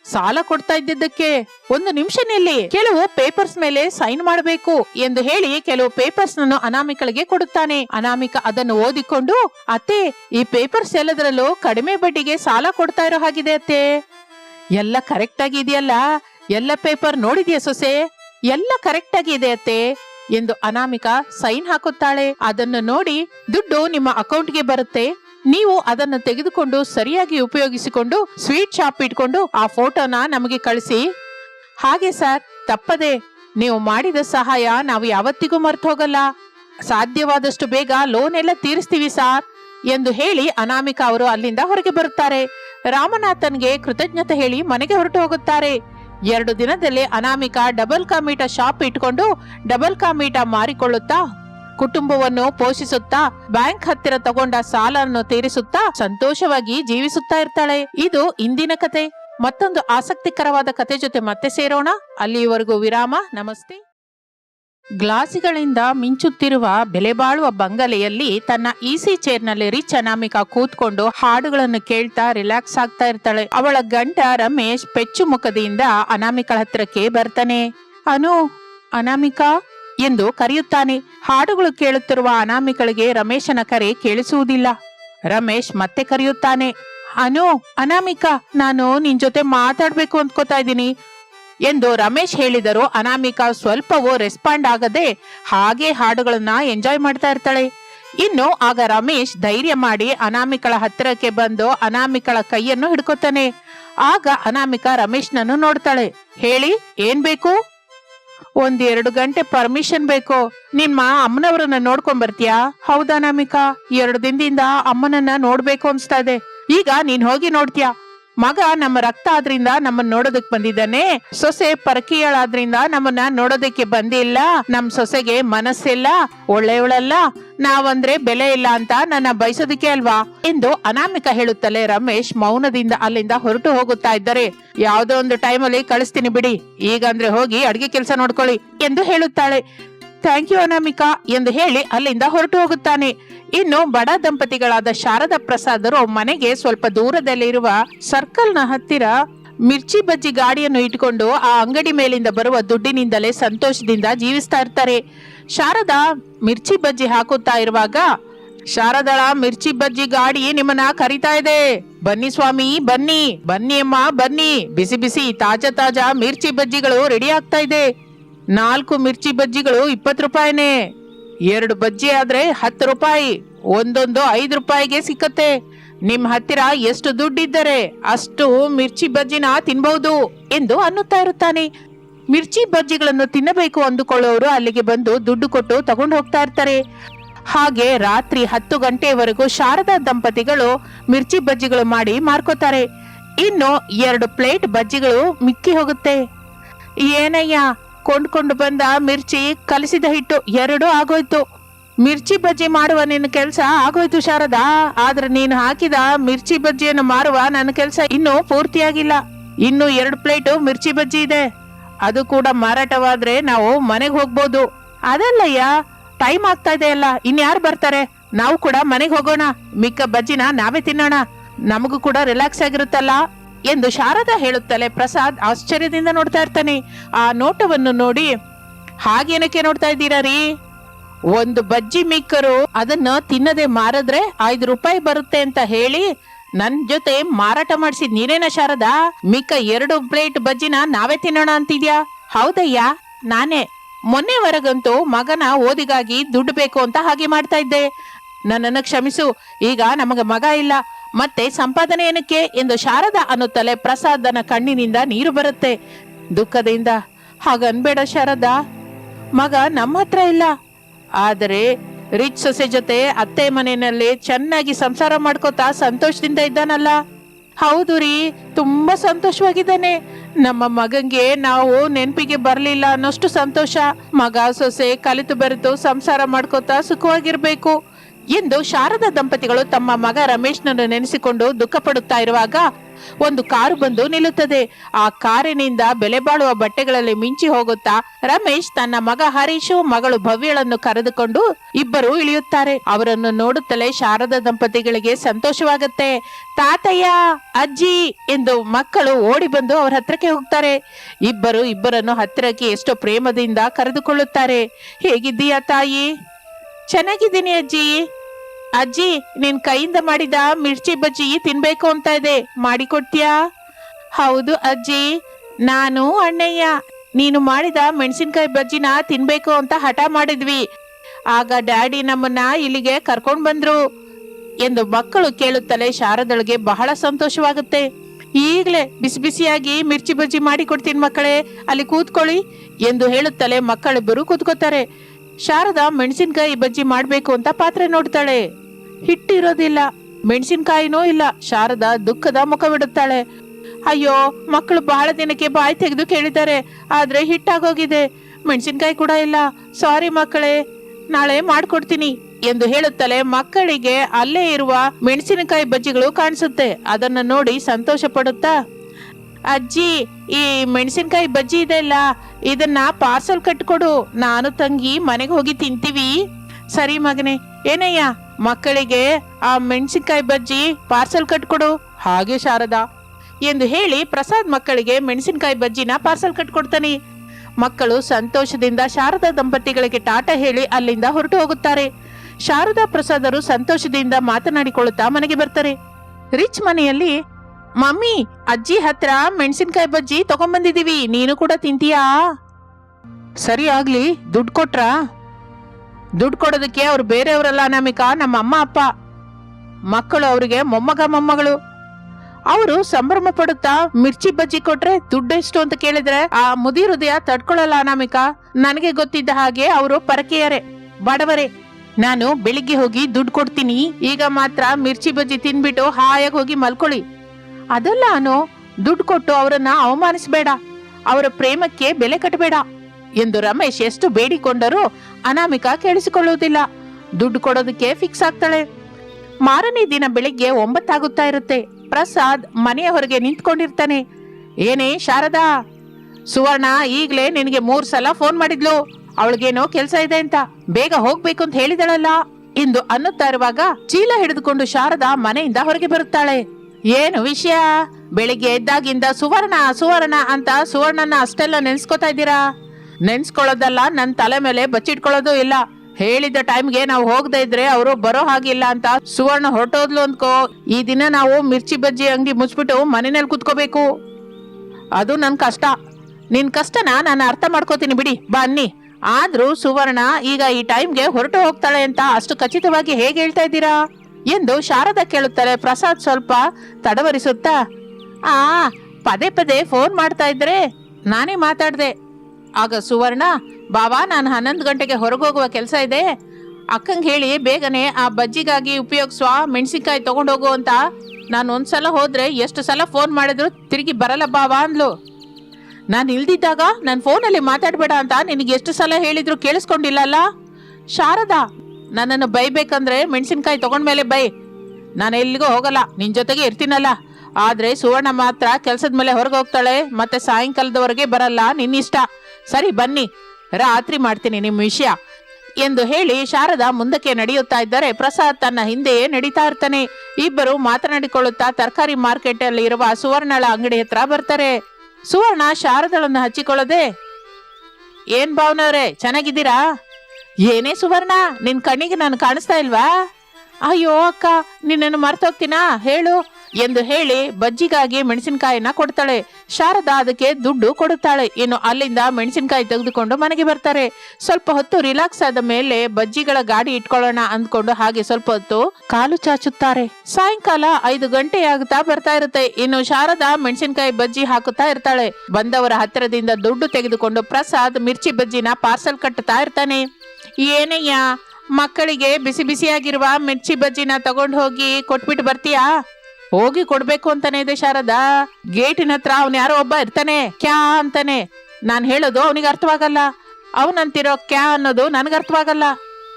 A: ಸಾಲ ಕೊಡ್ತಾ ಇದ್ದಿದ್ದಕ್ಕೆ ಒಂದು ನಿಮಿಷ ನಿಲ್ಲಿ. ಕೆಲವು ಪೇಪರ್ಸ್ ಮೇಲೆ ಸೈನ್ ಮಾಡಬೇಕು ಎಂದು ಹೇಳಿ ಕೆಲವು ಪೇಪರ್ಸ್ ನನ್ನು ಅನಾಮಿಕಳಿಗೆ ಕೊಡುತ್ತಾನೆ. ಅನಾಮಿಕ ಅದನ್ನು ಓದಿಕೊಂಡು, ಅತ್ತೆ, ಈ ಪೇಪರ್ಸ್ ಎಲ್ಲದರಲ್ಲೂ ಕಡಿಮೆ ಬಡ್ಡಿಗೆ ಸಾಲ ಕೊಡ್ತಾ ಇರೋ ಹಾಗಿದೆ ಅತ್ತೆ. ಎಲ್ಲ ಕರೆಕ್ಟ್ ಆಗಿ ಇದೆಯಲ್ಲ? ಎಲ್ಲ ಪೇಪರ್ ನೋಡಿದ್ಯಾ ಸೊಸೆ? ಎಲ್ಲ ಕರೆಕ್ಟ್ ಆಗಿ ಇದೆ ಅತ್ತೆ, ಎಂದು ಅನಾಮಿಕ ಸೈನ್ ಹಾಕುತ್ತಾಳೆ. ಅದನ್ನು ನೋಡಿ ದುಡ್ಡು ನಿಮ್ಮ ಅಕೌಂಟ್ಗೆ ಬರುತ್ತೆ. ನೀವು ಅದನ್ನು ತೆಗೆದುಕೊಂಡು ಸರಿಯಾಗಿ ಉಪಯೋಗಿಸಿಕೊಂಡು ಸ್ವೀಟ್ ಶಾಪ್ ಇಟ್ಕೊಂಡು ಆ ಫೋಟೋನ ನಮಗೆ ಕಳಿಸಿ. ಹಾಗೆ ಸರ್, ತಪ್ಪದೆ ನೀವು ಮಾಡಿದ ಸಹಾಯ ನಾವು ಯಾವತ್ತಿಗೂ ಮರ್ತು ಹೋಗಲ್ಲ ಸಾಧ್ಯವಾದಷ್ಟು ಬೇಗ ಲೋನ್ ಎಲ್ಲ ತೀರಿಸ್ತೀವಿ ಸಾರ್, ಎಂದು ಹೇಳಿ ಅನಾಮಿಕಾ ಅವರು ಅಲ್ಲಿಂದ ಹೊರಗೆ ಬರುತ್ತಾರೆ. ರಾಮನಾಥನ್ಗೆ ಕೃತಜ್ಞತೆ ಹೇಳಿ ಮನೆಗೆ ಹೊರಟು ಹೋಗುತ್ತಾರೆ. ಎರಡು ದಿನದಲ್ಲಿ ಅನಾಮಿಕಾ ಡಬಲ್ ಕಾಮೀಟ ಶಾಪ್ ಇಟ್ಕೊಂಡು ಡಬಲ್ ಕಾಮೀಟ ಮಾರಿಕೊಳ್ಳುತ್ತಾ ಕುಟುಂಬವನ್ನು ಪೋಷಿಸುತ್ತಾ, ಬ್ಯಾಂಕ್ ಹತ್ತಿರ ತಗೊಂಡ ಸಾಲವನ್ನು ತೀರಿಸುತ್ತಾ, ಸಂತೋಷವಾಗಿ ಜೀವಿಸುತ್ತಾ ಇರ್ತಾಳೆ. ಇದು ಇಂದಿನ ಕತೆ. ಮತ್ತೊಂದು ಆಸಕ್ತಿಕರವಾದ ಕತೆ ಜೊತೆ ಮತ್ತೆ ಸೇರೋಣ. ಅಲ್ಲಿಯವರೆಗೂ ವಿರಾಮ. ನಮಸ್ತೆ. ಗ್ಲಾಸಿಗಳಿಂದ ಮಿಂಚುತ್ತಿರುವ ಬೆಲೆಬಾಳುವ ಬಂಗಲೆಯಲ್ಲಿ ತನ್ನ ಈಸಿ ಚೇರ್ನಲ್ಲಿ ರಿಚ್ ಅನಾಮಿಕಾ ಕೂತ್ಕೊಂಡು ಹಾಡುಗಳನ್ನು ಕೇಳ್ತಾ ರಿಲ್ಯಾಕ್ಸ್ ಆಗ್ತಾ ಇರ್ತಾಳೆ. ಅವಳ ಗಂಡ ರಮೇಶ್ ಪೆಚ್ಚು ಮುಖದಿಂದ ಅನಾಮಿಕಳ ಹತ್ರಕ್ಕೆ ಬರ್ತಾನೆ. ಅನು, ಅನಾಮಿಕಾ? ಎಂದು ಕರೆಯುತ್ತಾನೆ. ಹಾಡುಗಳು ಕೇಳುತ್ತಿರುವ ಅನಾಮಿಕಳಿಗೆ ರಮೇಶನ ಕರೆ ಕೇಳಿಸುವುದಿಲ್ಲ. ರಮೇಶ್ ಮತ್ತೆ ಕರೆಯುತ್ತಾನೆ, ಅನು, ಅನಾಮಿಕಾ, ನಾನು ನಿನ್ ಜೊತೆ ಮಾತಾಡ್ಬೇಕು ಅಂದ್ಕೋತಾ ಇದ್ದೀನಿ ಎಂದು ರಮೇಶ್ ಹೇಳಿದರು ಅನಾಮಿಕಾ ಸ್ವಲ್ಪವೂ ರೆಸ್ಪಾಂಡ್ ಆಗದೆ ಹಾಗೆ ಹಾಡುಗಳನ್ನ ಎಂಜಾಯ್ ಮಾಡ್ತಾ ಇರ್ತಾಳೆ. ಇನ್ನು ಆಗ ರಮೇಶ್ ಧೈರ್ಯ ಮಾಡಿ ಅನಾಮಿಕಳ ಹತ್ತಿರಕ್ಕೆ ಬಂದು ಅನಾಮಿಕಳ ಕೈಯನ್ನು ಹಿಡ್ಕೊತಾನೆ. ಆಗ ಅನಾಮಿಕಾ ರಮೇಶ್ನನ್ನು ನೋಡ್ತಾಳೆ, ಹೇಳಿ, ಏನ್ ಬೇಕು? ಒಂದ್ ಗಂಟೆ ಪರ್ಮಿಷನ್ ಬೇಕು? ನಿಮ್ಮ ಅಮ್ಮನವ್ರನ್ನ ನೋಡ್ಕೊಂಡ್ ಬರ್ತೀಯಾ? ಹೌದಾ ನಮಿಕಾ? ಎರಡು ದಿನದಿಂದ ಅಮ್ಮನನ್ನ ನೋಡ್ಬೇಕು ಅನ್ಸ್ತಾ ಇದೆ. ಈಗ ನೀನ್ ಹೋಗಿ ನೋಡ್ತೀಯಾ? ಮಗ ನಮ್ಮ ರಕ್ತ ಆದ್ರಿಂದ ನಮ್ಮನ್ನ ನೋಡೋದಕ್ ಬಂದಿದ್ದಾನೆ. ಸೊಸೆ ಪರಕೀಯಳಾದ್ರಿಂದ ನಮ್ಮನ್ನ ನೋಡೋದಕ್ಕೆ ಬಂದಿಲ್ಲ. ನಮ್ ಸೊಸೆಗೆ ಮನಸ್ಸಿಲ್ಲ, ಒಳ್ಳೆಯವಳಲ್ಲ. ನಾವಂದ್ರೆ ಬೆಲೆ ಇಲ್ಲ ಅಂತ ನನ್ನ ಬಯಸೋದಕ್ಕೆ ಅಲ್ವಾ? ಎಂದು ಅನಾಮಿಕ ಹೇಳುತ್ತಲೆ ರಮೇಶ್ ಮೌನದಿಂದ ಅಲ್ಲಿಂದ ಹೊರಟು ಹೋಗುತ್ತಾ ಇದ್ದಾರೆ. ಯಾವ್ದೋ ಒಂದು ಟೈಮಲ್ಲಿ ಕಳಿಸ್ತೀನಿ ಬಿಡಿ. ಈಗಂದ್ರೆ ಹೋಗಿ ಅಡ್ಗೆ ಕೆಲಸ ನೋಡ್ಕೊಳ್ಳಿ ಎಂದು ಹೇಳುತ್ತಾಳೆ. ಥ್ಯಾಂಕ್ ಯು ಅನಾಮಿಕಾ ಎಂದು ಹೇಳಿ ಅಲ್ಲಿಂದ ಹೊರಟು ಹೋಗುತ್ತಾನೆ. ಇನ್ನು ಬಡ ದಂಪತಿಗಳಾದ ಶಾರದಾ ಪ್ರಸಾದರು ಮನೆಗೆ ಸ್ವಲ್ಪ ದೂರದಲ್ಲಿರುವ ಸರ್ಕಲ್ನ ಹತ್ತಿರ ಮಿರ್ಚಿ ಬಜ್ಜಿ ಗಾಡಿಯನ್ನು ಇಟ್ಕೊಂಡು ಆ ಅಂಗಡಿ ಮೇಲಿಂದ ಬರುವ ದುಡ್ಡಿನಿಂದಲೇ ಸಂತೋಷದಿಂದ ಜೀವಿಸ್ತಾ ಇರ್ತಾರೆ. ಶಾರದಾ ಮಿರ್ಚಿ ಬಜ್ಜಿ ಹಾಕುತ್ತಾ ಇರುವಾಗ ಶಾರದಳ ಮಿರ್ಚಿ ಬಜ್ಜಿ ಗಾಡಿ ನಿಮ್ಮನ್ನ ಕರಿತಾ ಇದೆ. ಬನ್ನಿ ಸ್ವಾಮಿ, ಬನ್ನಿ. ಬನ್ನಿ ಅಮ್ಮ, ಬನ್ನಿ. ಬಿಸಿ ಬಿಸಿ, ತಾಜಾ ತಾಜಾ ಮಿರ್ಚಿ ಬಜ್ಜಿಗಳು ರೆಡಿ ಆಗ್ತಾ ಇದೆ. ನಾಲ್ಕು ಮಿರ್ಚಿ ಬಜ್ಜಿಗಳು ಇಪ್ಪತ್ತು ರೂಪಾಯಿನೇ. ಎರಡು ಬಜ್ಜಿ ಆದ್ರೆ ಹತ್ತು ರೂಪಾಯಿ, ಒಂದೊಂದು ಐದು ರೂಪಾಯಿಗೆ ಸಿಕ್ಕತ್ತೆ. ನಿಮ್ಮ ಹತ್ತಿರ ಎಷ್ಟು ದುಡ್ಡಿದ್ದರೆ ಅಷ್ಟು ಮಿರ್ಚಿ ಬಜ್ಜಿನ ತಿನ್ಬಹುದು ಎಂದು ಅನ್ನುತ್ತಾ ಇರುತ್ತಾನೆ. ಮಿರ್ಚಿ ಬಜ್ಜಿಗಳನ್ನು ತಿನ್ನಬೇಕು ಅಂದುಕೊಳ್ಳೋರು ಅಲ್ಲಿಗೆ ಬಂದು ದುಡ್ಡು ಕೊಟ್ಟು ತಗೊಂಡು ಹೋಗ್ತಾ ಇರ್ತಾರೆ. ಹಾಗೆ ರಾತ್ರಿ ಹತ್ತು ಗಂಟೆವರೆಗೂ ಶಾರದಾ ದಂಪತಿಗಳು ಮಿರ್ಚಿ ಬಜ್ಜಿಗಳು ಮಾಡಿ ಮಾರ್ಕೋತಾರೆ. ಇನ್ನು ಎರಡು ಪ್ಲೇಟ್ ಬಜ್ಜಿಗಳು ಮಿಕ್ಕಿ ಹೋಗುತ್ತೆ. ಏನಯ್ಯ ಕೊಂಡ್ಕೊಂಡು ಬಂದ ಮಿರ್ಚಿ ಕಲಿಸಿದ ಹಿಟ್ಟು ಎರಡೂ ಆಗೋಯ್ತು. ಮಿರ್ಚಿ ಬಜ್ಜಿ ಮಾಡುವ ನಿನ್ನ ಕೆಲಸ ಆಗೋಯ್ತು ಶಾರದಾ. ಆದ್ರೆ ನೀನು ಹಾಕಿದ ಮಿರ್ಚಿ ಬಜ್ಜಿಯನ್ನು ಮಾರುವ ನನ್ನ ಕೆಲಸ ಇನ್ನೂ ಪೂರ್ತಿಯಾಗಿಲ್ಲ. ಇನ್ನು ಎರಡು ಪ್ಲೇಟ್ ಮಿರ್ಚಿ ಬಜ್ಜಿ ಇದೆ. ಅದು ಕೂಡ ಮಾರಾಟವಾದ್ರೆ ನಾವು ಮನೆಗೆ ಹೋಗ್ಬೋದು. ಅದಲ್ಲಯ್ಯ, ಟೈಮ್ ಆಗ್ತಾ ಇದೆ ಅಲ್ಲ, ಇನ್ಯಾರು ಬರ್ತಾರೆ? ನಾವು ಕೂಡ ಮನೆಗೆ ಹೋಗೋಣ. ಮಿಕ್ಕ ಬಜ್ಜಿನ ನಾವೇ ತಿನ್ನೋಣ. ನಮಗೂ ಕೂಡ ರಿಲ್ಯಾಕ್ಸ್ ಆಗಿರುತ್ತಲ್ಲ. ಎಂದು ಶಾರದಾ ಹೇಳುತ್ತಲೇ ಪ್ರಸಾದ್ ಆಶ್ಚರ್ಯದಿಂದ ನೋಡ್ತಾ ಇರ್ತಾನೆ. ಆ ನೋಟವನ್ನು ನೋಡಿ ಹಾಗೇನಕ್ಕೆ ನೋಡ್ತಾ ಇದ್ದೀರಾ ರೀ? ಒಂದು ಬಜ್ಜಿ ಮಿಕ್ಕರು ಅದನ್ನ ತಿನ್ನದೆ ಮಾರಿದ್ರೆ ಐದು ರೂಪಾಯಿ ಬರುತ್ತೆ ಅಂತ ಹೇಳಿ ನನ್ ಜೊತೆ ಮಾರಾಟ ಮಾಡಿಸಿದ್ ನೀನೇನ ಶಾರದಾ? ಮಿಕ್ಕ ಎರಡು ಪ್ಲೇಟ್ ಬಜ್ಜಿನ ನಾವೇ ತಿನ್ನೋಣ ಅಂತಿದ್ಯಾ? ಹೌದಯ್ಯ, ನಾನೇ. ಮೊನ್ನೆವರೆಗಂತೂ ಮಗನ ಓದಿಗಾಗಿ ದುಡ್ಡು ಬೇಕು ಅಂತ ಹಾಗೆ ಮಾಡ್ತಾ ಇದ್ದೆ. ನನ್ನನ್ನು ಕ್ಷಮಿಸು, ಈಗ ನಮಗೆ ಮಗ ಇಲ್ಲ. ಮತ್ತೆ ಸಂಪಾದನೆ ಏನಕ್ಕೆ? ಎಂದು ಶಾರದ ಅನ್ನುತ್ತಲೇ ಪ್ರಸಾದನ ಕಣ್ಣಿನಿಂದ ನೀರು ಬರುತ್ತೆ. ದುಃಖದಿಂದ. ಹಾಗನ್ಬೇಡ ಶಾರದಾ. ಮಗ ನಮ್ಮ ಹತ್ರ ಇಲ್ಲ. ಆದರೆ ರಿಚ್ ಸೊಸೆ ಜೊತೆ ಅತ್ತೆ ಮನೆಯಲ್ಲಿ ಚೆನ್ನಾಗಿ ಸಂಸಾರ ಮಾಡ್ಕೋತಾ ಸಂತೋಷದಿಂದ ಇದ್ದಾನಲ್ಲ. ಹೌದು ರೀ, ತುಂಬಾ ಸಂತೋಷವಾಗಿದ್ದಾನೆ. ನಮ್ಮ ಮಗಂಗೆ ನಾವು ನೆನಪಿಗೆ ಬರಲಿಲ್ಲ ಅನ್ನೋಷ್ಟು ಸಂತೋಷ. ಮಗ ಸೊಸೆ ಕಲಿತು ಬೆರೆತು ಸಂಸಾರ ಮಾಡ್ಕೋತಾ ಸುಖವಾಗಿರ್ಬೇಕು. ಎಂದು ಶಾರದಾ ದಂಪತಿಗಳು ತಮ್ಮ ಮಗ ರಮೇಶ್ನನ್ನು ನೆನೆಸಿಕೊಂಡು ದುಃಖ ಪಡುತ್ತಾ ಇರುವಾಗ ಒಂದು ಕಾರು ಬಂದು ನಿಲ್ಲುತ್ತದೆ. ಆ ಕಾರಿನಿಂದ ಬೆಲೆ ಬಾಳುವ ಬಟ್ಟೆಗಳಲ್ಲಿ ಮಿಂಚಿ ಹೋಗುತ್ತಾ ರಮೇಶ್ ತನ್ನ ಮಗ ಹರೀಶು, ಮಗಳು ಭವ್ಯಳನ್ನು ಕರೆದುಕೊಂಡು ಇಬ್ಬರು ಇಳಿಯುತ್ತಾರೆ. ಅವರನ್ನು ನೋಡುತ್ತಲೇ ಶಾರದಾ ದಂಪತಿಗಳಿಗೆ ಸಂತೋಷವಾಗುತ್ತೆ. ತಾತಯ್ಯ, ಅಜ್ಜಿ ಎಂದು ಮಕ್ಕಳು ಓಡಿ ಬಂದು ಅವರ ಹತ್ರಕ್ಕೆ ಹೋಗ್ತಾರೆ. ಇಬ್ಬರು ಇಬ್ಬರನ್ನು ಹತ್ತಿರಕ್ಕೆ ಎಷ್ಟೋ ಪ್ರೇಮದಿಂದ ಕರೆದುಕೊಳ್ಳುತ್ತಾರೆ. ಹೇಗಿದ್ದೀಯಾ ತಾಯಿ? ಚೆನ್ನಾಗಿದ್ದೀನಿ ಅಜ್ಜಿ. ಅಜ್ಜಿ, ನಿನ್ ಕೈಯಿಂದ ಮಾಡಿದ ಮಿರ್ಚಿ ಬಜ್ಜಿ ತಿನ್ಬೇಕು ಅಂತ ಇದೆ. ಮಾಡಿಕೊಡ್ತೀಯಾ? ಹೌದು ಅಜ್ಜಿ. ನಾನು ಅಣ್ಣಯ್ಯ. ನೀನು ಮಾಡಿದ ಮೆಣಸಿನ್ಕಾಯಿ ಬಜ್ಜಿನ ತಿನ್ಬೇಕು ಅಂತ ಹಠ ಮಾಡಿದ್ವಿ. ಆಗ ಡ್ಯಾಡಿ ನಮ್ಮನ್ನ ಇಲ್ಲಿಗೆ ಕರ್ಕೊಂಡ್ ಬಂದ್ರು. ಎಂದು ಮಕ್ಕಳು ಕೇಳುತ್ತಲೇ ಶಾರದೊಳಗೆ ಬಹಳ ಸಂತೋಷವಾಗುತ್ತೆ. ಈಗಲೇ ಬಿಸಿ ಬಿಸಿಯಾಗಿ ಮಿರ್ಚಿ ಬಜ್ಜಿ ಮಾಡಿ ಕೊಡ್ತೀನಿ ಮಕ್ಕಳೇ. ಅಲ್ಲಿ ಕೂತ್ಕೊಳ್ಳಿ ಎಂದು ಹೇಳುತ್ತಲೇ ಮಕ್ಕಳಿಬ್ಬರು ಕೂತ್ಕೋತಾರೆ. ಶಾರದಾ ಮೆಣಸಿನ್ಕಾಯಿ ಬಜ್ಜಿ ಮಾಡ್ಬೇಕು ಅಂತ ಪಾತ್ರೆ ನೋಡ್ತಾಳೆ. ಹಿಟ್ಟಿರೋದಿಲ್ಲ, ಮೆಣಸಿನ್ಕಾಯಿನೂ ಇಲ್ಲ. ಶಾರದಾ ದುಃಖದ ಮುಖ ಬಿಡುತ್ತಾಳೆ. ಅಯ್ಯೋ, ಮಕ್ಕಳು ಬಹಳ ದಿನಕ್ಕೆ ಬಾಯಿ ತೆಗೆದು ಕೇಳಿದ್ದಾರೆ, ಆದ್ರೆ ಹಿಟ್ಟಾಗೋಗಿದೆ. ಮೆಣಸಿನ್ಕಾಯಿ ಕೂಡ ಇಲ್ಲ. ಸಾರಿ ಮಕ್ಕಳೇ, ನಾಳೆ ಮಾಡ್ಕೊಡ್ತೀನಿ ಎಂದು ಹೇಳುತ್ತಲೇ ಮಕ್ಕಳಿಗೆ ಅಲ್ಲೇ ಇರುವ ಮೆಣಸಿನಕಾಯಿ ಬಜ್ಜಿಗಳು ಕಾಣಿಸುತ್ತೆ. ಅದನ್ನ ನೋಡಿ ಸಂತೋಷ ಪಡುತ್ತಾ ಅಜ್ಜಿ, ಈ ಮೆಣಸಿನ್ಕಾಯಿ ಬಜ್ಜಿ ಇದೆ ಅಲ್ಲ, ಇದನ್ನ ಪಾರ್ಸಲ್ ಕಟ್ಕೊಡು. ನಾನು ತಂಗಿ ಮನೆಗೆ ಹೋಗಿ ತಿಂತೀವಿ. ಸರಿ ಮಗನೇ, ಏನಯ್ಯ? ಮಕ್ಕಳಿಗೆ ಆ ಮೆಣಸಿನ್ಕಾಯಿ ಬಜ್ಜಿ ಪಾರ್ಸಲ್ ಕಟ್ಕೊಡು. ಹಾಗೆ ಶಾರದ. ಎಂದು ಹೇಳಿ ಪ್ರಸಾದ್ ಮಕ್ಕಳಿಗೆ ಮೆಣಸಿನಕಾಯಿ ಬಜ್ಜಿನ ಪಾರ್ಸಲ್ ಕಟ್ಕೊಡ್ತಾನೆ. ಮಕ್ಕಳು ಸಂತೋಷದಿಂದ ಶಾರದಾ ದಂಪತಿಗಳಿಗೆ ಟಾಟಾ ಹೇಳಿ ಅಲ್ಲಿಂದ ಹೊರಟು ಹೋಗುತ್ತಾರೆ. ಶಾರದಾ ಪ್ರಸಾದರು ಸಂತೋಷದಿಂದ ಮಾತನಾಡಿಕೊಳ್ಳುತ್ತಾ ಮನೆಗೆ ಬರ್ತಾರೆ. ರಿಚ್ ಮನೆಯಲ್ಲಿ ಮಮ್ಮಿ, ಅಜ್ಜಿ ಹತ್ರ ಮೆಣಸಿನ್ಕಾಯಿ ಬಜ್ಜಿ ತಗೊಂಬಂದಿದೀವಿ. ನೀನು ಕೂಡ ತಿಂತೀಯಾ? ಸರಿ ಆಗ್ಲಿ, ದುಡ್ಡು ಕೊಟ್ರಾ? ದುಡ್ಡು ಕೊಡೋದಕ್ಕೆ ಅವ್ರು ಬೇರೆಯವರಲ್ಲ ಅನಾಮಿಕಾ, ನಮ್ಮ ಅಮ್ಮ, ಅಪ್ಪ. ಮಕ್ಕಳು ಅವರಿಗೆ ಮೊಮ್ಮಗ, ಮೊಮ್ಮಗಳು. ಅವರು ಸಂಭ್ರಮ ಪಡುತ್ತಾ ಮಿರ್ಚಿ ಬಜ್ಜಿ ಕೊಟ್ರೆ ದುಡ್ಡು ಎಷ್ಟು ಅಂತ ಕೇಳಿದ್ರೆ ಆ ಮುದಿ ಹೃದಯ ತಡ್ಕೊಳ್ಳಲ್ಲ ಅನಾಮಿಕಾ. ನನಗೆ ಗೊತ್ತಿದ್ದ ಹಾಗೆ ಅವರು ಪರಕೆಯರೆ, ಬಡವರೇ. ನಾನು ಬೆಳಿಗ್ಗೆ ಹೋಗಿ ದುಡ್ಡು ಕೊಡ್ತೀನಿ. ಈಗ ಮಾತ್ರ ಮಿರ್ಚಿ ಬಜ್ಜಿ ತಿನ್ಬಿಟ್ಟು ಹಾಯಾಗಿ ಹೋಗಿ ಮಲ್ಕೊಳ್ಳಿ. ಅದಲ್ಲ ಅನು, ದುಡ್ಡು ಕೊಟ್ಟು ಅವರನ್ನ ಅವಮಾನಿಸಬೇಡ. ಅವರ ಪ್ರೇಮಕ್ಕೆ ಬೆಲೆ ಕಟ್ಟಬೇಡ ಎಂದು ರಮೇಶ್ ಎಷ್ಟು ಬೇಡಿಕೊಂಡರೂ ಅನಾಮಿಕಾ ಕೇಳಿಸಿಕೊಳ್ಳುವುದಿಲ್ಲ. ದುಡ್ಡು ಕೊಡೋದಕ್ಕೆ ಫಿಕ್ಸ್ ಆಗ್ತಾಳೆ. ಮಾರನೇ ದಿನ ಬೆಳಿಗ್ಗೆ ಒಂಬತ್ತಾಗುತ್ತಾ ಇರುತ್ತೆ. ಪ್ರಸಾದ್ ಮನೆಯ ಹೊರಗೆ ನಿಂತ್ಕೊಂಡಿರ್ತಾನೆ. ಏನೇ ಶಾರದಾ? ಸುವರ್ಣ ಈಗಲೇ ನಿನಗೆ ಮೂರು ಸಲ ಫೋನ್ ಮಾಡಿದ್ಲು. ಅವಳಿಗೇನೋ ಕೆಲಸ ಇದೆ ಅಂತ. ಬೇಗ ಹೋಗ್ಬೇಕು ಅಂತ ಹೇಳಿದಳಲ್ಲ. ಎಂದು ಅನ್ನುತ್ತಾ ಇರುವಾಗ ಚೀಲ ಹಿಡಿದುಕೊಂಡು ಶಾರದಾ ಮನೆಯಿಂದ ಹೊರಗೆ ಬರುತ್ತಾಳೆ. ಏನು ವಿಷಯ? ಬೆಳಿಗ್ಗೆ ಎದ್ದಾಗಿಂದ ಸುವರ್ಣ ಸುವರ್ಣ ಅಂತ ಸುವರ್ಣನ ಅಷ್ಟೆಲ್ಲ ನೆನ್ಸ್ಕೊತಾ ಇದ್ದೀರಾ? ನೆನ್ಸ್ಕೊಳ್ಳೋದಲ್ಲ ನನ್ನ ತಲೆ ಮೇಲೆ ಬಚ್ಚಿಟ್ಕೊಳ್ಳೋದು ಇಲ್ಲ. ಹೇಳಿದ ಟೈಮ್ಗೆ ನಾವು ಹೋಗದೆ ಇದ್ರೆ ಅವರು ಬರೋ ಹಾಗಿಲ್ಲ ಅಂತ ಸುವರ್ಣ ಹೊರಟೋದ್ಲು ಅಂದ್ಕೋ. ಈ ದಿನ ನಾವು ಮಿರ್ಚಿ ಬಜ್ಜಿ ಅಂಗಡಿ ಮುಚ್ಬಿಟ್ಟು ಮನೆಯಲ್ಲಿ ಕುತ್ಕೋಬೇಕು. ಅದು ನನ್ನ ಕಷ್ಟ. ನಿನ್ ಕಷ್ಟನ ನಾನು ಅರ್ಥ ಮಾಡ್ಕೋತೀನಿ ಬಿಡಿ. ಬನ್ನಿ. ಆದ್ರೂ ಸುವರ್ಣ ಈಗ ಈ ಟೈಮ್ಗೆ ಹೊರಟು ಹೋಗ್ತಾಳೆ ಅಂತ ಅಷ್ಟು ಖಚಿತವಾಗಿ ಹೇಗೆ ಹೇಳ್ತಾ ಇದ್ದೀರಾ? ಎಂದು ಶಾರದ ಕೇಳುತ್ತಾರೆ. ಪ್ರಸಾದ್ ಸ್ವಲ್ಪ ತಡವರಿಸುತ್ತಾ, ಆ, ಪದೇ ಪದೇ ಫೋನ್ ಮಾಡ್ತಾ ಇದ್ರೆ ನಾನೇ ಮಾತಾಡಿದೆ. ಆಗ ಸುವರ್ಣ, ಬಾವಾ, ನಾನು ಹನ್ನೊಂದು ಗಂಟೆಗೆ ಹೊರಗೋಗುವ ಕೆಲಸ ಇದೆ. ಅಕ್ಕಂಗೆ ಹೇಳಿ ಬೇಗನೆ ಆ ಬಜ್ಜಿಗಾಗಿ ಉಪಯೋಗಿಸುವ ಮೆಣಸಿನ್ಕಾಯಿ ತಗೊಂಡೋಗು ಅಂತ. ನಾನು ಒಂದ್ಸಲ ಹೋದ್ರೆ ಎಷ್ಟು ಸಲ ಫೋನ್ ಮಾಡಿದ್ರು ತಿರುಗಿ ಬರಲ್ಲ ಬಾವಾ ಅಂದ್ಲು. ನಾನು ಇಲ್ದಿದ್ದಾಗ ನನ್ನ ಫೋನಲ್ಲಿ ಮಾತಾಡ್ಬೇಡ ಅಂತ ನಿನಗೆ ಎಷ್ಟು ಸಲ ಹೇಳಿದ್ರು ಕೇಳಿಸ್ಕೊಂಡಿಲ್ಲಲ್ಲ? ಶಾರದಾ ನನ್ನನ್ನು ಬೈಬೇಕಂದ್ರೆ ಮೆಣಸಿನ್ಕಾಯಿ ತಗೊಂಡ್ಮೇಲೆ ಬೈ. ನಾನು ಎಲ್ಲಿಗೂ ಹೋಗಲ್ಲ, ನಿನ್ ಜೊತೆಗೆ ಇರ್ತೀನಲ್ಲ. ಆದ್ರೆ ಸುವರ್ಣ ಮಾತ್ರ ಕೆಲ್ಸದ ಮೇಲೆ ಹೊರಗೆ ಹೋಗ್ತಾಳೆ ಮತ್ತೆ ಸಾಯಂಕಾಲದವರೆಗೆ ಬರಲ್ಲ, ನಿನ್ನಿಷ್ಟ. ಸರಿ, ಬನ್ನಿ. ರಾತ್ರಿ ಮಾಡ್ತೀನಿ ನಿಮ್ಮ ವಿಷಯ. ಎಂದು ಹೇಳಿ ಶಾರದಾ ಮುಂದಕ್ಕೆ ನಡೆಯುತ್ತಾ ಇದ್ದರೆ ಪ್ರಸಾದ್ ತನ್ನ ಹಿಂದೆಯೇ ನಡೀತಾ ಇರ್ತಾನೆ. ಇಬ್ಬರು ಮಾತನಾಡಿಕೊಳ್ಳುತ್ತಾ ತರಕಾರಿ ಮಾರ್ಕೆಟ್ ಅಲ್ಲಿ ಇರುವ ಸುವರ್ಣಳ ಅಂಗಡಿ ಹತ್ರ ಬರ್ತಾರೆ. ಸುವರ್ಣ ಶಾರದಳನ್ನು ಹಚ್ಚಿಕೊಳ್ಳದೆ, ಏನ್ ಭಾವನವ್ರೆ, ಚೆನ್ನಾಗಿದ್ದೀರಾ? ಏನೇ ಸುವರ್ಣ, ನಿನ್ ಕಣ್ಣಿಗೆ ನಾನು ಕಾಣಿಸ್ತಾ ಇಲ್ವಾ? ಅಯ್ಯೋ ಅಕ್ಕ, ನಿನ್ನನ್ನು ಮರ್ತೋಗ್ತೀನಾ? ಹೇಳು. ಎಂದು ಹೇಳಿ ಬಜ್ಜಿಗಾಗಿ ಮೆಣಸಿನಕಾಯಿನ ಕೊಡ್ತಾಳೆ. ಶಾರದಾ ಅದಕ್ಕೆ ದುಡ್ಡು ಕೊಡುತ್ತಾಳೆ. ಇನ್ನು ಅಲ್ಲಿಂದ ಮೆಣಸಿನಕಾಯಿ ತೆಗೆದುಕೊಂಡು ಮನೆಗೆ ಬರ್ತಾರೆ. ಸ್ವಲ್ಪ ಹೊತ್ತು ರಿಲ್ಯಾಕ್ಸ್ ಆದ ಮೇಲೆ ಬಜ್ಜಿಗಳ ಗಾಡಿ ಇಟ್ಕೊಳ್ಳೋಣ ಅಂದ್ಕೊಂಡು ಹಾಗೆ ಸ್ವಲ್ಪ ಹೊತ್ತು ಕಾಲು ಚಾಚುತ್ತಾರೆ. ಸಾಯಂಕಾಲ ಐದು ಗಂಟೆ ಆಗುತ್ತಾ ಬರ್ತಾ ಇರುತ್ತೆ. ಇನ್ನು ಶಾರದಾ ಮೆಣಸಿನಕಾಯಿ ಬಜ್ಜಿ ಹಾಕುತ್ತಾ ಇರ್ತಾಳೆ. ಬಂದವರ ಹತ್ತಿರದಿಂದ ದುಡ್ಡು ತೆಗೆದುಕೊಂಡು ಪ್ರಸಾದ್ ಮಿರ್ಚಿ ಬಜ್ಜಿನ ಪಾರ್ಸಲ್ ಕಟ್ಟುತ್ತಾ ಇರ್ತಾನೆ. ಏನಯ್ಯ? ಮಕ್ಕಳಿಗೆ ಬಿಸಿ ಬಿಸಿಯಾಗಿರುವ ಮಿರ್ಚಿ ಬಜ್ಜಿನ ತಗೊಂಡು ಹೋಗಿ ಕೊಟ್ಬಿಟ್ಟು ಬರ್ತೀಯಾ? ಹೋಗಿ ಕೊಡ್ಬೇಕು ಅಂತಾನೆ ಇದೆ ಶಾರದಾ. ಗೇಟಿನ ಹತ್ರ ಅವನ್ ಯಾರೋ ಒಬ್ಬ ಇರ್ತಾನೆ. ಕ್ಯಾ ಅಂತಾನೆ. ನಾನು ಹೇಳೋದು ಅವನಿಗೆ ಅರ್ಥವಾಗಲ್ಲ. ಅವನಂತಿರೋ ಕ್ಯಾ ಅನ್ನೋದು ನನಗೆ ಅರ್ಥವಾಗಲ್ಲ.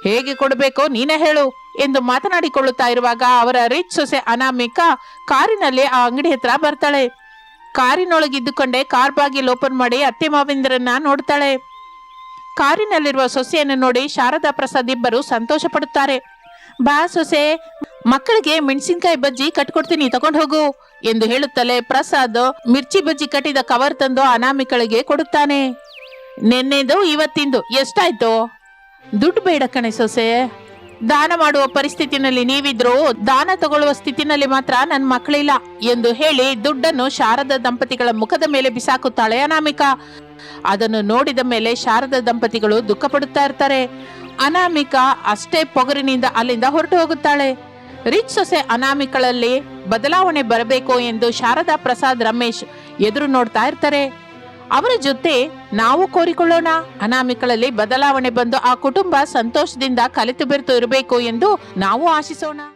A: ಹೇಗೆ ಕೊಡ್ಬೇಕು ನೀನೇ ಹೇಳು ಎಂದು ಮಾತನಾಡಿಕೊಳ್ಳುತ್ತಾ ಇರುವಾಗ ಅವರ ರಿಚ್ ಸೊಸೆ ಅನಾಮಿಕ ಕಾರಿನಲ್ಲಿ ಆ ಅಂಗಡಿ ಹತ್ರ ಬರ್ತಾಳೆ. ಕಾರಿನೊಳಗಿದ್ದುಕೊಂಡೇ ಕಾರ್ ಬಾಗಿಲು ಓಪನ್ ಮಾಡಿ ಅತ್ತೆ ಮಾವಿಂದ್ರನ್ನ ನೋಡ್ತಾಳೆ. ಕಾರಿನಲ್ಲಿರುವ ಸೊಸೆಯನ್ನು ನೋಡಿ ಶಾರದಾ ಪ್ರಸಾದ್ ಇಬ್ಬರು ಸಂತೋಷ ಪಡುತ್ತಾರೆ ಬಾ ಸೊಸೆ, ಮಕ್ಕಳಿಗೆ ಮೆಣಸಿನ್ಕಾಯಿ ಬಜ್ಜಿ ಕಟ್ಕೊಡ್ತೀನಿ, ತಗೊಂಡು ಹೋಗು ಎಂದು ಹೇಳುತ್ತಲೇ ಪ್ರಸಾದ್ ಮಿರ್ಚಿ ಬಜ್ಜಿ ಕಟ್ಟಿದ ಕವರ್ ತಂದು ಅನಾಮಿಕಳಿಗೆ ಕೊಡುತ್ತಾನೆ. ನಿನ್ನೆದು, ಇವತ್ತಿಂದು, ಎಷ್ಟಾಯ್ತು? ದುಡ್ಡು ಬೇಡ ಕಣೆ ಸೊಸೆ. ದಾನ ಮಾಡುವ ಪರಿಸ್ಥಿತಿನಲ್ಲಿ ನೀವಿದ್ರು ದಾನ ತಗೊಳ್ಳುವ ಸ್ಥಿತಿನಲ್ಲಿ ಮಾತ್ರ ನನ್ನ ಮಕ್ಕಳಿಲ್ಲ ಎಂದು ಹೇಳಿ ದುಡ್ಡನ್ನು ಶಾರದ ದಂಪತಿಗಳ ಮುಖದ ಮೇಲೆ ಬಿಸಾಕುತ್ತಾಳೆ ಅನಾಮಿಕಾ. ಅದನ್ನು ನೋಡಿದ ಮೇಲೆ ಶಾರದ ದಂಪತಿಗಳು ದುಃಖ ಪಡುತ್ತಾ ಇರ್ತಾರೆ. ಅನಾಮಿಕಾ ಅಷ್ಟೇ ಪೊಗರಿನಿಂದ ಅಲ್ಲಿಂದ ಹೊರಟು ಹೋಗುತ್ತಾಳೆ. ರಿಚ್ ಸೊಸೆ ಅನಾಮಿಕಳಲ್ಲಿ ಬದಲಾವಣೆ ಬರಬೇಕು ಎಂದು ಶಾರದಾ ಪ್ರಸಾದ್ ರಮೇಶ್ ಎದುರು ನೋಡ್ತಾ ಇರ್ತಾರೆ. ಅವರ ಜೊತೆ ನಾವು ಕೋರಿಕೊಳ್ಳೋಣ. ಅನಾಮಿಕಳಲ್ಲಿ ಬದಲಾವಣೆ ಬಂದು ಆ ಕುಟುಂಬ ಸಂತೋಷದಿಂದ ಕಲಿತು ಬೆರೆತು ಇರಬೇಕು ಎಂದು ನಾವು ಆಶಿಸೋಣ.